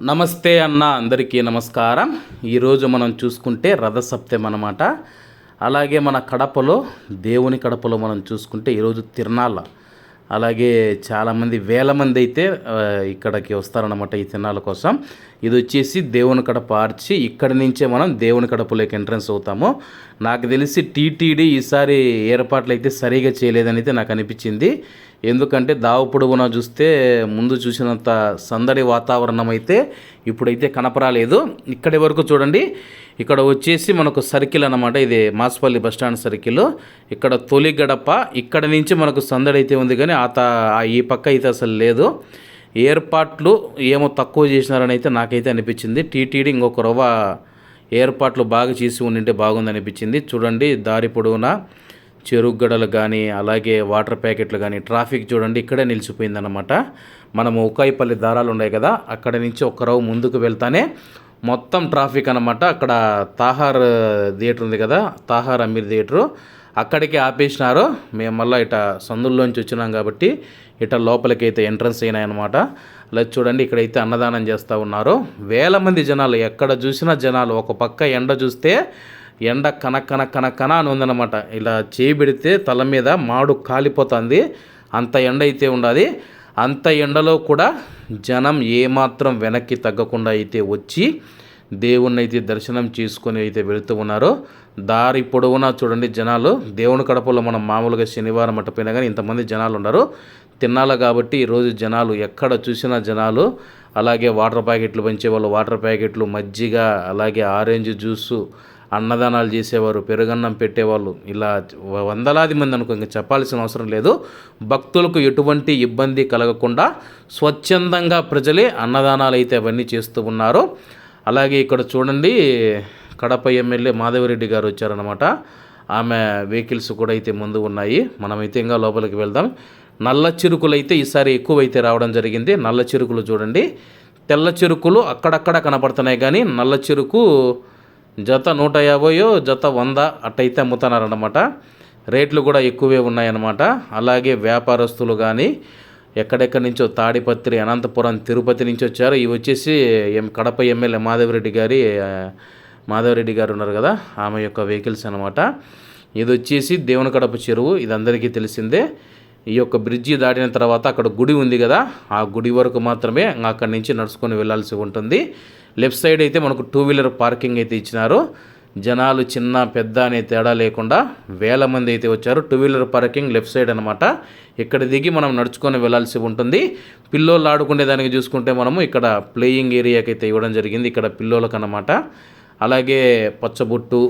నమస్తే అన్న అందరికీ నమస్కారం. ఈరోజు మనం చూసుకుంటే రథసప్తం అనమాట అలాగే మన కడపలో దేవుని కడపలో మనం చూసుకుంటే ఈరోజు తిరణాల అలాగే చాలామంది వేల మంది అయితే ఇక్కడికి వస్తారనమాట ఈ తిరణాల కోసం. ఇది వచ్చేసి దేవుని కడప ఆర్చి. ఇక్కడ నుంచే మనం దేవుని కడపలోకి ఎంట్రన్స్ అవుతాము. నాకు తెలిసి టీటీడీ ఈసారి ఏర్పాట్లు అయితే సరిగా చేయలేదని అయితే నాకు అనిపించింది. ఎందుకంటే దావు పొడవునా చూస్తే ముందు చూసినంత సందడి వాతావరణం అయితే ఇప్పుడైతే కనపరాలేదు. ఇక్కడి వరకు చూడండి. ఇక్కడ వచ్చేసి మనకు సర్కిల్ అన్నమాట. ఇది మాస్పల్లి బస్టాండ్ సర్కిల్. ఇక్కడ తొలి గడప. ఇక్కడ నుంచి మనకు సందడి అయితే ఉంది కానీ ఆ ఈ పక్క అయితే అసలు లేదు. ఏర్పాట్లు ఏమో తక్కువ చేసినారని అయితే నాకైతే అనిపించింది. టీటీడీ ఇంకొక రవ్వ ఏర్పాట్లు బాగా చేసి ఉండింటే బాగుంది అనిపించింది. చూడండి దారి పొడవునా చెరుగడలు కానీ అలాగే వాటర్ ప్యాకెట్లు కానీ ట్రాఫిక్ చూడండి ఇక్కడే నిలిచిపోయిందనమాట మనము ఉకాయిపల్లి దారాలు ఉన్నాయి కదా అక్కడ నుంచి ఒక రవ్వ ముందుకు వెళ్తానే మొత్తం ట్రాఫిక్ అనమాట అక్కడ తాహార్ థియేటర్ ఉంది కదా తాహార్ అమీర్ థియేటరు. అక్కడికి ఆపేసినారు మేము మళ్ళీ ఇట సందుల్లోంచి వచ్చినాం కాబట్టి ఇట లోపలికి అయితే ఎంట్రన్స్ అయినాయన్నమాట. లేదు చూడండి ఇక్కడైతే అన్నదానం చేస్తూ ఉన్నారు. వేల మంది జనాలు ఎక్కడ చూసినా జనాలు ఒక పక్క ఎండ చూస్తే ఎండ కన కన కన కన అని ఉందన్నమాట. ఇలా చేయి పెడితే తల మీద మాడు కాలిపోతుంది. అంత ఎండ అయితే ఉండాలి అంత ఎండలో కూడా జనం ఏమాత్రం వెనక్కి తగ్గకుండా అయితే వచ్చి దేవుణ్ణి అయితే దర్శనం చేసుకొని అయితే వెళుతూ ఉన్నారు. దారి పొడవునా చూడండి జనాలు. దేవుని కడపలో మనం మామూలుగా శనివారం అట్టపోయినా కానీ ఇంతమంది జనాలు ఉన్నారు తిన్నాల కాబట్టి ఈరోజు జనాలు ఎక్కడ చూసినా జనాలు. అలాగే వాటర్ ప్యాకెట్లు పంచేవాళ్ళు వాటర్ ప్యాకెట్లు మజ్జిగ అలాగే ఆరెంజ్ జ్యూసు అన్నదానాలు చేసేవారు పెరుగన్నం పెట్టేవాళ్ళు. ఇలా వందలాది మంది అనుకో ఇంకా చెప్పాల్సిన అవసరం లేదు. భక్తులకు ఎటువంటి ఇబ్బంది కలగకుండా స్వచ్ఛందంగా ప్రజలే అన్నదానాలు అయితే అవన్నీ చేస్తూ ఉన్నారు. అలాగే ఇక్కడ చూడండి కడప ఎమ్మెల్యే మాధవిరెడ్డి గారు వచ్చారనమాట ఆమె వెహికల్స్ కూడా అయితే ముందు ఉన్నాయి. మనమైతే ఇంకా లోపలికి వెళ్దాం. నల్ల చిరుకులు అయితే ఈసారి ఎక్కువైతే రావడం జరిగింది. నల్ల చిరుకులు చూడండి. తెల్ల చెరుకులు అక్కడక్కడ కనపడుతున్నాయి కానీ నల్ల చెరుకు జత నూట యాభైయో జత వంద అట్టయితే అమ్ముతున్నారనమాట రేట్లు కూడా ఎక్కువే ఉన్నాయన్నమాట. అలాగే వ్యాపారస్తులు కానీ ఎక్కడెక్కడి నుంచో తాడిపత్రి అనంతపురం తిరుపతి నుంచి వచ్చారు. ఇవి వచ్చేసి ఎం కడప ఎమ్మెల్యే మాధవరెడ్డి గారి మాధవరెడ్డి గారు ఉన్నారు కదా ఆమె యొక్క వెహికల్స్ అనమాట ఇది వచ్చేసి దేవుని కడప చెరువు ఇది అందరికీ తెలిసిందే. ఈ యొక్క బ్రిడ్జి దాటిన తర్వాత అక్కడ గుడి ఉంది కదా ఆ గుడి వరకు మాత్రమే అక్కడి నుంచి నడుచుకొని వెళ్ళాల్సి ఉంటుంది. లెఫ్ట్ సైడ్ అయితే మనకు టూ వీలర్ పార్కింగ్ అయితే ఇచ్చినారు. జనాలు చిన్న పెద్ద అనే తేడా లేకుండా వేల మంది అయితే వచ్చారు. Two wheeler parking left side అనమాట ఇక్కడ దిగి మనం నడుచుకొని వెళ్ళాల్సి ఉంటుంది. పిల్లోళ్ళు ఆడుకునే దానికి చూసుకుంటే మనము ఇక్కడ ప్లేయింగ్ ఏరియాకి అయితే ఇవ్వడం జరిగింది. ఇక్కడ పిల్లోలకు అనమాట అలాగే పచ్చబొట్టు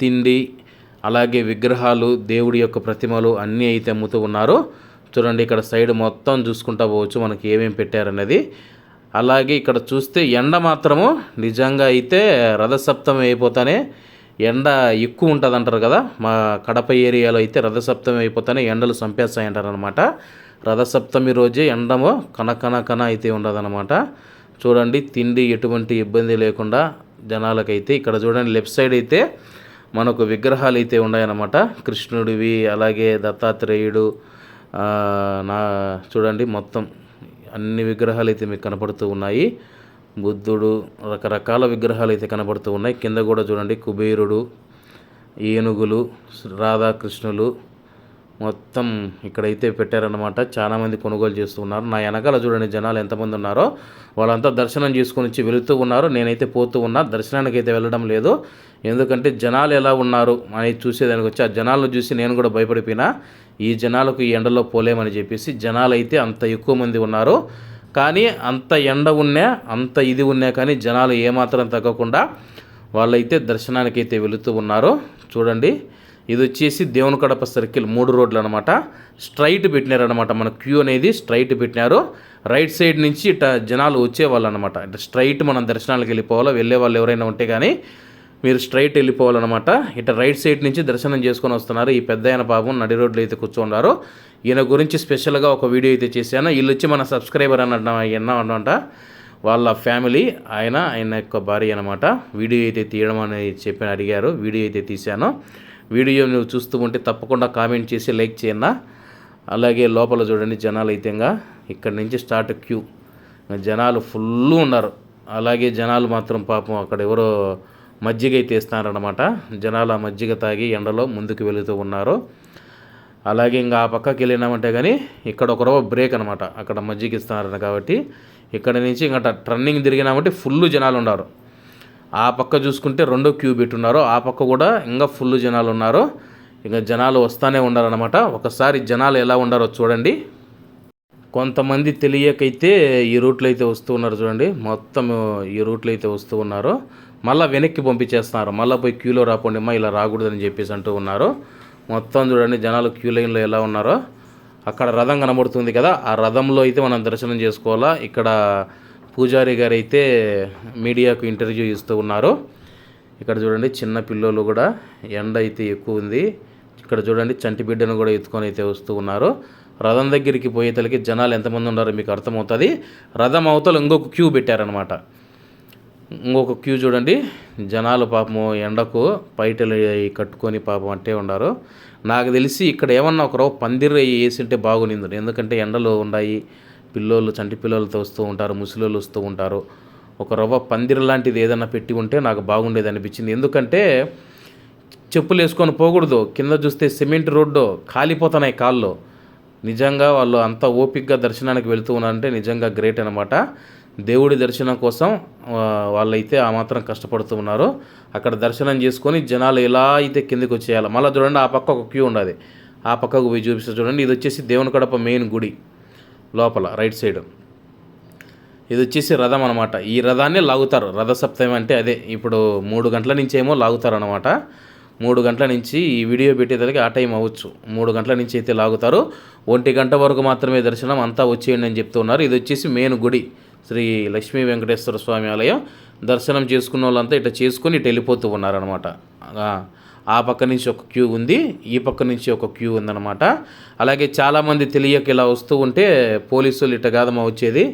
తిండి అలాగే విగ్రహాలు దేవుడి యొక్క ప్రతిమలు అన్నీ అయితే అమ్ముతూ ఉన్నారు. చూడండి ఇక్కడ సైడ్ మొత్తం చూసుకుంటా పోవచ్చు మనకి ఏమేమి పెట్టారనేది. అలాగే ఇక్కడ చూస్తే ఎండ మాత్రము నిజంగా అయితే రథసప్తమి అయిపోతానే ఎండ ఎక్కువ ఉంటుంది అంటారు కదా. మా కడప ఏరియాలో అయితే రథసప్తమి అయిపోతానే ఎండలు చంపేస్తాయి అంటారు అనమాట రథసప్తమి రోజే ఎండము కన కన అయితే ఉండదన్నమాట. చూడండి తిండి ఎటువంటి ఇబ్బంది లేకుండా జనాలకైతే ఇక్కడ చూడండి లెఫ్ట్ సైడ్ అయితే మనకు విగ్రహాలు అయితే ఉన్నాయన్నమాట. కృష్ణుడివి అలాగే దత్తాత్రేయుడు నా చూడండి మొత్తం అన్ని విగ్రహాలు అయితే మీకు కనపడుతూ ఉన్నాయి. బుద్ధుడు రకరకాల విగ్రహాలు అయితే కనపడుతూ ఉన్నాయి. కింద కూడా చూడండి కుబేరుడు ఏనుగులు రాధాకృష్ణులు మొత్తం ఇక్కడైతే పెట్టారనమాట చాలామంది కొనుగోలు చేస్తూ ఉన్నారు నా వెనకాల చూడండి జనాలు ఎంతమంది ఉన్నారో. వాళ్ళంతా దర్శనం చేసుకొని వచ్చి వెళుతూ ఉన్నారు. నేనైతే పోతూ ఉన్నా. దర్శనానికి అయితే వెళ్ళడం లేదు. ఎందుకంటే జనాలు ఎలా ఉన్నారు అనేది చూసేదానికి వచ్చి ఆ జనాలను చూసి నేను కూడా భయపడిపోయినా. ఈ జనాలకు ఈ ఎండలో పోలేమని చెప్పేసి జనాలు అయితే అంత ఎక్కువ మంది ఉన్నారు. కానీ అంత ఎండ ఉన్నా అంత ఇది ఉన్నా కానీ జనాలు ఏమాత్రం తగ్గకుండా వాళ్ళైతే దర్శనానికి అయితే వెళుతూ ఉన్నారు. చూడండి. ఇది వచ్చేసి దేవుని కడప సర్కిల్ మూడు రోడ్లు అనమాట స్ట్రైట్ పెట్టినారనమాట మన క్యూ అనేది స్ట్రైట్ పెట్టినారు. రైట్ సైడ్ నుంచి ఇట జనాలు వచ్చేవాళ్ళు అనమాట ఇట్లా స్ట్రైట్ మనం దర్శనాలకు వెళ్ళిపోవాలో వెళ్ళే వాళ్ళు ఎవరైనా ఉంటే కానీ మీరు స్ట్రైట్ వెళ్ళిపోవాలన్నమాట. ఇట రైట్ సైడ్ నుంచి దర్శనం చేసుకొని వస్తున్నారు. ఈ పెద్ద ఆయన పాపం నడి రోడ్లు అయితే కూర్చున్నారు. ఈయన గురించి స్పెషల్గా ఒక వీడియో అయితే చేశాను. వీళ్ళు వచ్చి మన సబ్స్క్రైబర్ అన్నట్టు ఎన్న అనమాట వాళ్ళ ఫ్యామిలీ ఆయన ఆయన యొక్క భార్య అనమాట వీడియో అయితే తీయడం అనేది చెప్పి అడిగారు. వీడియో అయితే తీశాను. వీడియో నువ్వు చూస్తూ ఉంటే తప్పకుండా కామెంట్ చేసి లైక్ చేయన్నా అలాగే లోపల చూడండి జనాలు అయితే ఇంకా ఇక్కడి నుంచి స్టార్ట్ క్యూ. జనాలు ఫుల్ ఉన్నారు. అలాగే జనాలు మాత్రం పాపం అక్కడ ఎవరో మజ్జిగ అయితే ఇస్తున్నారనమాట జనాలు ఆ మజ్జిగ తాగి ఎండలో ముందుకు వెళుతూ ఉన్నారు. అలాగే ఇంకా ఆ పక్కకి వెళ్ళినామంటే కానీ ఇక్కడ ఒక రవ్వ బ్రేక్ అనమాట అక్కడ మజ్జిగ ఇస్తున్నారు కాబట్టి ఇక్కడ నుంచి ఇంకా టర్నింగ్ తిరిగినామంటే ఫుల్ జనాలు ఉన్నారు. ఆ పక్క చూసుకుంటే రెండో క్యూ పెట్టున్నారు ఆ పక్క కూడా ఇంకా ఫుల్ జనాలు ఉన్నారు. ఇంకా జనాలు వస్తానే ఉన్నారనమాట ఒకసారి జనాలు ఎలా ఉండారో చూడండి. కొంతమంది తెలియకైతే ఈ రూట్లో అయితే వస్తూ ఉన్నారు చూడండి. మొత్తం ఈ రూట్లో అయితే వస్తూ ఉన్నారు. మళ్ళీ వెనక్కి పంపించేస్తున్నారు. మళ్ళీ పోయి క్యూలో రాకుండా మా ఇలా రాకూడదని చెప్పేసి అంటూ ఉన్నారు. మొత్తం చూడండి జనాలు క్యూ లైన్లో ఎలా ఉన్నారో. అక్కడ రథం కనబడుతుంది కదా ఆ రథంలో అయితే మనం దర్శనం చేసుకోవాలా? ఇక్కడ పూజారి గారు అయితే మీడియాకు ఇంటర్వ్యూ ఇస్తూ ఉన్నారు. ఇక్కడ చూడండి చిన్న పిల్లలు కూడా ఎండ అయితే ఎక్కువ ఉంది. ఇక్కడ చూడండి చంటి బిడ్డను కూడా ఎత్తుకొని అయితే వస్తూ ఉన్నారు. రథం దగ్గరికి పోయేతలకి జనాలు ఎంతమంది ఉన్నారో మీకు అర్థమవుతుంది. రథం అవతల ఇంకొక క్యూ పెట్టారనమాట ఇంకొక క్యూ చూడండి జనాలు పాపము ఎండకు పైటలు కట్టుకొని పాపం అంటే ఉన్నారు. నాకు తెలిసి ఇక్కడ ఏమన్నా ఒకరో రవ్వ వేసింటే బాగునింది ఎందుకంటే ఎండలు ఉన్నాయి పిల్లోళ్ళు చంటి పిల్లలతో వస్తూ ఉంటారు ముసలోళ్ళు వస్తూ ఉంటారు. ఒక రవ్వ పందిరి లాంటిది ఏదైనా పెట్టి ఉంటే నాకు బాగుండేది అనిపించింది. ఎందుకంటే చెప్పులు వేసుకొని పోకూడదు. కింద చూస్తే సిమెంట్ రోడ్డు కాలిపోతున్నాయి కాళ్ళు. నిజంగా వాళ్ళు అంత ఓపిక్గా దర్శనానికి వెళ్తూ ఉన్నారంటే నిజంగా గ్రేట్ అనమాట దేవుడి దర్శనం కోసం వాళ్ళైతే ఆ మాత్రం కష్టపడుతూ ఉన్నారు. అక్కడ దర్శనం చేసుకొని జనాలు ఎలా అయితే కిందకి వచ్చేయాలి మళ్ళీ చూడండి ఆ పక్క ఒక క్యూ ఉండదు. ఆ పక్కకు పోయి చూపిస్తే చూడండి. ఇది వచ్చేసి దేవుని కడప మెయిన్ గుడి. లోపల రైట్ సైడ్. ఇది వచ్చేసి రథం అనమాట ఈ రథాన్ని లాగుతారు. రథసప్తమి అంటే అదే. ఇప్పుడు మూడు గంటల నుంచి ఏమో లాగుతారు అనమాట మూడు గంటల నుంచి ఈ వీడియో పెట్టేదానికి ఆ టైం అవ్వచ్చు. మూడు గంటల నుంచి అయితే లాగుతారు. ఒంటి గంట వరకు మాత్రమే దర్శనం అంతా వచ్చేయండి అని చెప్తున్నారు. ఇది వచ్చేసి మెయిన్ గుడి. శ్రీ లక్ష్మీ వెంకటేశ్వర స్వామి ఆలయం. దర్శనం చేసుకున్న వాళ్ళంతా ఇట్లా చేసుకొని ఇటు వెళ్ళిపోతూ ఉన్నారనమాట ఆ, ఆ పక్క నుంచి ఒక క్యూ ఉంది ఈ పక్క నుంచి ఒక క్యూ ఉందన్నమాట. అలాగే చాలామంది తెలియక ఇలా వస్తూ ఉంటే పోలీసులు ఇట్ట కాదమ్మా వచ్చేది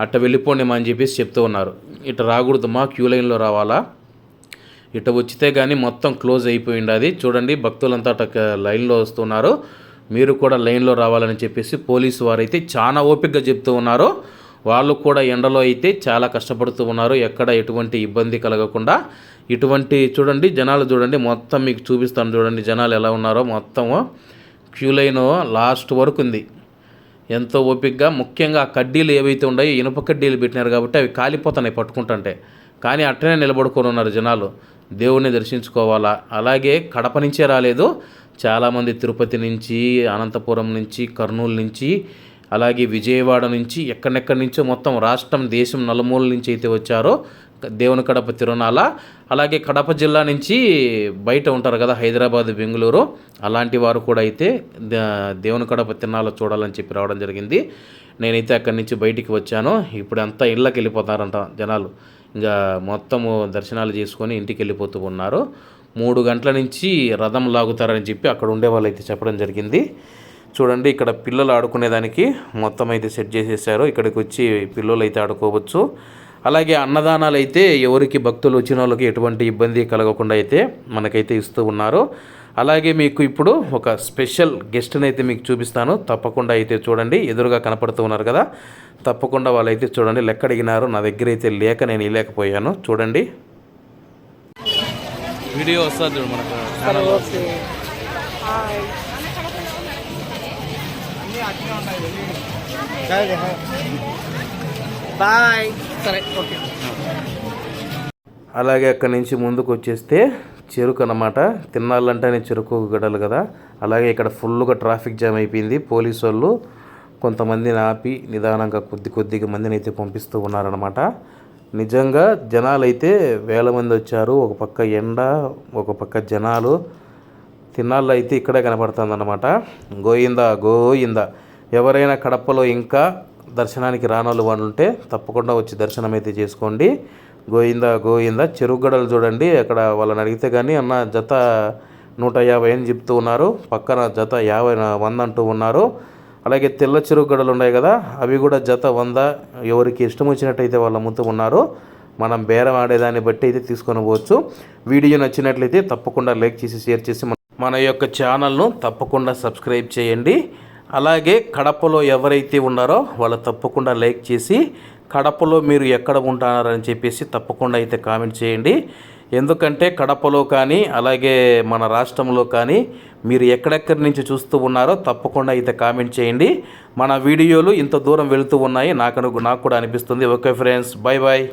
అట్ట వెళ్ళిపోండిమా అని చెప్పేసి చెప్తూ ఉన్నారు. ఇట్ట రాకూడదమ్మా క్యూ లైన్లో రావాలా? ఇట వచ్చితే కానీ మొత్తం క్లోజ్ అయిపోయింది అది. చూడండి భక్తులంతా అట లైన్లో వస్తున్నారు. మీరు కూడా లైన్లో రావాలని చెప్పేసి పోలీసు వారు అయితే చాలా ఓపికగా చెప్తూ ఉన్నారు. వాళ్ళు కూడా ఎండలో అయితే చాలా కష్టపడుతూ ఉన్నారు. ఎక్కడ ఎటువంటి ఇబ్బంది కలగకుండా. ఇటువంటి చూడండి జనాలు చూడండి మొత్తం మీకు చూపిస్తాను చూడండి జనాలు ఎలా ఉన్నారో. మొత్తము క్యూ లైన్ లాస్ట్ వరకు ఉంది. ఎంతో ఓపికగా ముఖ్యంగా ఆ కడ్డీలు ఏవైతే ఉన్నాయో ఇనుప కడ్డీలు పెట్టినారు కాబట్టి అవి కాలిపోతున్నాయి పట్టుకుంటుంటే. కానీ అట్టనే నిలబడుకొని ఉన్నారు జనాలు. దేవుణ్ణి దర్శించుకోవాలా? అలాగే కడప నుంచే రాలేదు. చాలామంది తిరుపతి నుంచి అనంతపురం నుంచి కర్నూలు నుంచి అలాగే విజయవాడ నుంచి ఎక్కడెక్కడి నుంచో మొత్తం రాష్ట్రం దేశం నలుమూల నుంచి అయితే వచ్చారో దేవుని కడప తిరునాల అలాగే కడప జిల్లా నుంచి బయట ఉంటారు కదా హైదరాబాద్ బెంగళూరు అలాంటి వారు కూడా అయితే దేవుని కడప తిరునాల చూడాలని చెప్పి రావడం జరిగింది. నేనైతే అక్కడి నుంచి బయటికి వచ్చాను. ఇప్పుడు అంతా ఇళ్ళకి వెళ్ళిపోతారంట జనాలు. ఇంకా మొత్తము దర్శనాలు చేసుకొని ఇంటికి వెళ్ళిపోతూ ఉన్నారు. మూడు గంటల నుంచి రథం లాగుతారని చెప్పి అక్కడ ఉండే వాళ్ళు అయితే చెప్పడం జరిగింది. చూడండి ఇక్కడ పిల్లలు ఆడుకునేదానికి మొత్తం అయితే సెట్ చేసేసారు. ఇక్కడికి వచ్చి పిల్లలు అయితే ఆడుకోవచ్చు. అలాగే అన్నదానాలు అయితే ఎవరికి భక్తులు వచ్చిన వాళ్ళకి ఎటువంటి ఇబ్బంది కలగకుండా అయితే మనకైతే ఇస్తూ ఉన్నారు. అలాగే మీకు ఇప్పుడు ఒక స్పెషల్ గెస్ట్ని అయితే మీకు చూపిస్తాను. తప్పకుండా అయితే చూడండి ఎదురుగా కనపడుతూ ఉన్నారు కదా. తప్పకుండా వాళ్ళైతే చూడండి లెక్క అడిగినారు నా దగ్గర అయితే లేక నేను ఇవ్వలేకపోయాను చూడండి. వీడియో వస్తుంది మనకు. బాయ్ సరే ఓకే అలాగే అక్కడి నుంచి ముందుకు వచ్చేస్తే చెరుకు అనమాట తిన్నాలంటేనే చెరుకు గడలు కదా. అలాగే ఇక్కడ ఫుల్గా ట్రాఫిక్ జామ్ అయిపోయింది. పోలీసు వాళ్ళు కొంతమందిని ఆపి నిదానంగా కొద్ది కొద్దిగా మందిని అయితే పంపిస్తూ ఉన్నారనమాట నిజంగా జనాలు అయితే వేల మంది వచ్చారు. ఒక పక్క ఎండ ఒక పక్క జనాలు. తిన్నాళ్ళు అయితే ఇక్కడే కనపడుతుంది అనమాట గోయిందా గోయిందా. ఎవరైనా కడపలో ఇంకా దర్శనానికి రానోళ్ళు వాళ్ళు ఉంటే తప్పకుండా వచ్చి దర్శనం అయితే చేసుకోండి. గోయింద గోయింద చెరుగడలు చూడండి. అక్కడ వాళ్ళని అడిగితే కానీ అన్న జత నూట యాభై అని చెప్తూ ఉన్నారు. పక్కన జత యాభై వంద అంటూ ఉన్నారు. అలాగే తెల్ల చెరుగడలు ఉన్నాయి కదా అవి కూడా జత వంద ఎవరికి ఇష్టం వచ్చినట్టయితే వాళ్ళు అమ్ముతూ ఉన్నారు. మనం బేరం ఆడేదాన్ని బట్టి అయితే తీసుకొని పోవచ్చు. వీడియో నచ్చినట్లయితే తప్పకుండా లైక్ చేసి షేర్ చేసి మన యొక్క ఛానల్ను తప్పకుండా సబ్స్క్రైబ్ చేయండి. అలాగే కడపలో ఎవరైతే ఉన్నారో వాళ్ళు తప్పకుండా లైక్ చేసి కడపలో మీరు ఎక్కడ ఉంటున్నారని చెప్పేసి తప్పకుండా అయితే కామెంట్ చేయండి. ఎందుకంటే కడపలో కానీ అలాగే మన రాష్ట్రంలో కానీ మీరు ఎక్కడెక్కడి నుంచి చూస్తూ ఉన్నారో తప్పకుండా అయితే కామెంట్ చేయండి. మన వీడియోలు ఇంత దూరం వెళుతూ ఉన్నాయి. నాకు నాకు కూడా అనిపిస్తుంది. Okay friends bye bye